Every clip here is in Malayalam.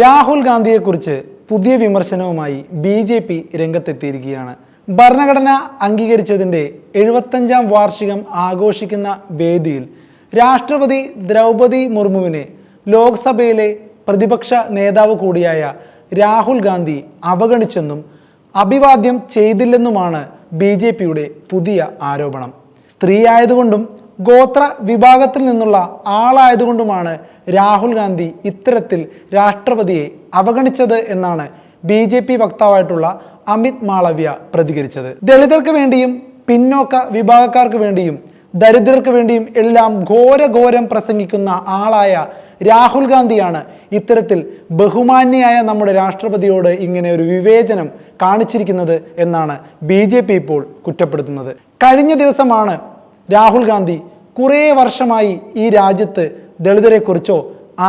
രാഹുൽ ഗാന്ധിയെക്കുറിച്ച് പുതിയ വിമർശനവുമായി ബി ജെ പി രംഗത്തെത്തിയിരിക്കുകയാണ്. ഭരണഘടന അംഗീകരിച്ചതിന്റെ എഴുപത്തഞ്ചാം വാർഷികം ആഘോഷിക്കുന്ന വേദിയിൽ രാഷ്ട്രപതി ദ്രൗപദി മുർമുവിനെ ലോക്സഭയിലെ പ്രതിപക്ഷ നേതാവ് കൂടിയായ രാഹുൽ ഗാന്ധി അവഗണിച്ചെന്നും അഭിവാദ്യം ചെയ്തില്ലെന്നുമാണ് ബി ജെ പിയുടെ പുതിയ ആരോപണം. സ്ത്രീ ആയതുകൊണ്ടും ഗോത്ര വിഭാഗത്തിൽ നിന്നുള്ള ആളായതുകൊണ്ടുമാണ് രാഹുൽ ഗാന്ധി ഇത്തരത്തിൽ രാഷ്ട്രപതിയെ അവഗണിച്ചത് എന്നാണ് ബി ജെ പി വക്താവായിട്ടുള്ള അമിത് മാളവ്യ പ്രതികരിച്ചത്. ദളിതർക്ക് വേണ്ടിയും പിന്നോക്ക വിഭാഗക്കാർക്ക് വേണ്ടിയും ദരിദ്രർക്ക് വേണ്ടിയും എല്ലാം ഘോരഘോരം പ്രസംഗിക്കുന്ന ആളായ രാഹുൽ ഗാന്ധിയാണ് ഇത്തരത്തിൽ ബഹുമാന്യയായ നമ്മുടെ രാഷ്ട്രപതിയോട് ഇങ്ങനെ ഒരു വിവേചനം കാണിച്ചിരിക്കുന്നത് എന്നാണ് ബി ഇപ്പോൾ കുറ്റപ്പെടുത്തുന്നത്. കഴിഞ്ഞ ദിവസമാണ് രാഹുൽ ഗാന്ധി കുറേ വർഷമായി ഈ രാജ്യത്ത് ദളിതരെക്കുറിച്ചോ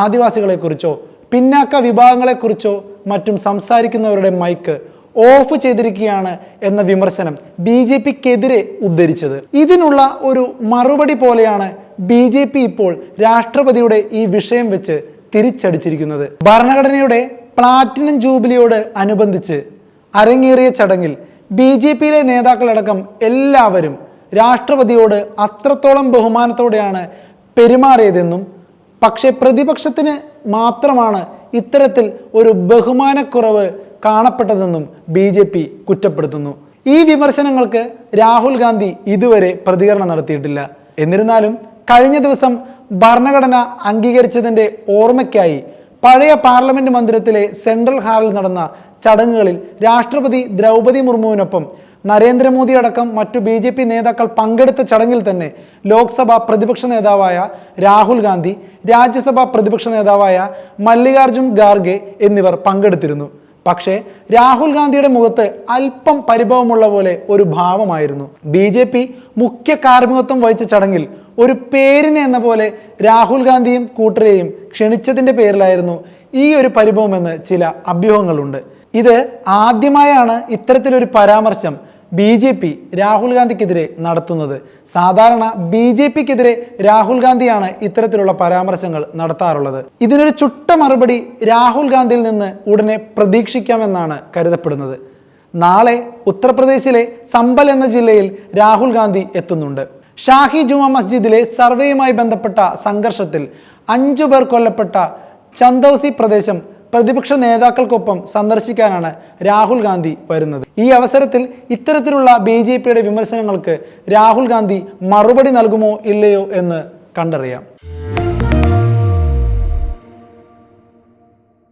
ആദിവാസികളെക്കുറിച്ചോ പിന്നാക്ക വിഭാഗങ്ങളെക്കുറിച്ചോ മറ്റും സംസാരിക്കുന്നവരുടെ മൈക്ക് ഓഫ് ചെയ്തിരിക്കുകയാണ് എന്ന വിമർശനം ബി ജെ പിക്കെതിരെ ഉദ്ധരിച്ചത്. ഇതിനുള്ള ഒരു മറുപടി പോലെയാണ് ബി ജെ പി ഇപ്പോൾ രാഷ്ട്രപതിയുടെ ഈ വിഷയം വെച്ച് തിരിച്ചടിച്ചിരിക്കുന്നത്. ഭരണഘടനയുടെ പ്ലാറ്റിനം ജൂബിലിയോട് അനുബന്ധിച്ച് അരങ്ങേറിയ ചടങ്ങിൽ ബി ജെ പിയിലെ നേതാക്കളടക്കം എല്ലാവരും രാഷ്ട്രപതിയോട് അത്രത്തോളം ബഹുമാനത്തോടെയാണ് പെരുമാറിയതെന്നും പക്ഷേ പ്രതിപക്ഷത്തിന് മാത്രമാണ് ഇത്തരത്തിൽ ഒരു ബഹുമാനക്കുറവ് കാണപ്പെട്ടതെന്നും ബി ജെ പി കുറ്റപ്പെടുത്തുന്നു. ഈ വിമർശനങ്ങൾക്ക് രാഹുൽ ഗാന്ധി ഇതുവരെ പ്രതികരണം നടത്തിയിട്ടില്ല. എന്നിരുന്നാലും കഴിഞ്ഞ ദിവസം ഭരണഘടന അംഗീകരിച്ചതിന്റെ ഓർമ്മയ്ക്കായി പഴയ പാർലമെന്റ് മന്ദിരത്തിലെ സെൻട്രൽ ഹാളിൽ നടന്ന ചടങ്ങുകളിൽ രാഷ്ട്രപതി ദ്രൗപതി മുർമുവിനൊപ്പം നരേന്ദ്രമോദി അടക്കം മറ്റു ബി ജെ പി നേതാക്കൾ പങ്കെടുത്ത ചടങ്ങിൽ തന്നെ ലോക്സഭ പ്രതിപക്ഷ നേതാവായ രാഹുൽ ഗാന്ധി രാജ്യസഭാ പ്രതിപക്ഷ നേതാവായ മല്ലികാർജുൻ ഖാർഗെ എന്നിവർ പങ്കെടുത്തിരുന്നു. പക്ഷേ രാഹുൽ ഗാന്ധിയുടെ മുഖത്ത് അല്പം പരിഭവമുള്ള പോലെ ഒരു ഭാവമായിരുന്നു. ബി ജെ പി മുഖ്യ കാർമ്മികത്വം വഹിച്ച ചടങ്ങിൽ ഒരു പേരിനെ എന്ന പോലെ രാഹുൽ ഗാന്ധിയും കൂട്ടരെയും ക്ഷണിച്ചതിന്റെ പേരിലായിരുന്നു ഈ ഒരു പരിഭവമെന്ന് ചില അഭ്യൂഹങ്ങളുണ്ട്. ഇത് ആദ്യമായാണ് ഇത്തരത്തിലൊരു പരാമർശം ബി ജെ പി രാഹുൽ ഗാന്ധിക്കെതിരെ നടത്തുന്നത്. സാധാരണ ബി ജെ പിക്കെതിരെ രാഹുൽ ഗാന്ധിയാണ് ഇത്തരത്തിലുള്ള പരാമർശങ്ങൾ നടത്താറുള്ളത്. ഇതിനൊരു ചുട്ട മറുപടി രാഹുൽ ഗാന്ധിയിൽ നിന്ന് ഉടനെ പ്രതീക്ഷിക്കാമെന്നാണ് കരുതപ്പെടുന്നത്. നാളെ ഉത്തർപ്രദേശിലെ സമ്പൽ എന്ന ജില്ലയിൽ രാഹുൽ ഗാന്ധി എത്തുന്നുണ്ട്. ഷാഹി ജുമാ മസ്ജിദിലെ സർവേയുമായി ബന്ധപ്പെട്ട സംഘർഷത്തിൽ അഞ്ചു പേർ കൊല്ലപ്പെട്ട ചന്ദൌസി പ്രദേശം പ്രതിപക്ഷ നേതാക്കൾക്കൊപ്പം സന്ദർശിക്കാനാണ് രാഹുൽ ഗാന്ധി വരുന്നത്. ഈ അവസരത്തിൽ ഇത്തരത്തിലുള്ള ബി ജെ പിയുടെ വിമർശനങ്ങൾക്ക് രാഹുൽ ഗാന്ധി മറുപടി നൽകുമോ ഇല്ലയോ എന്ന് കണ്ടറിയാം.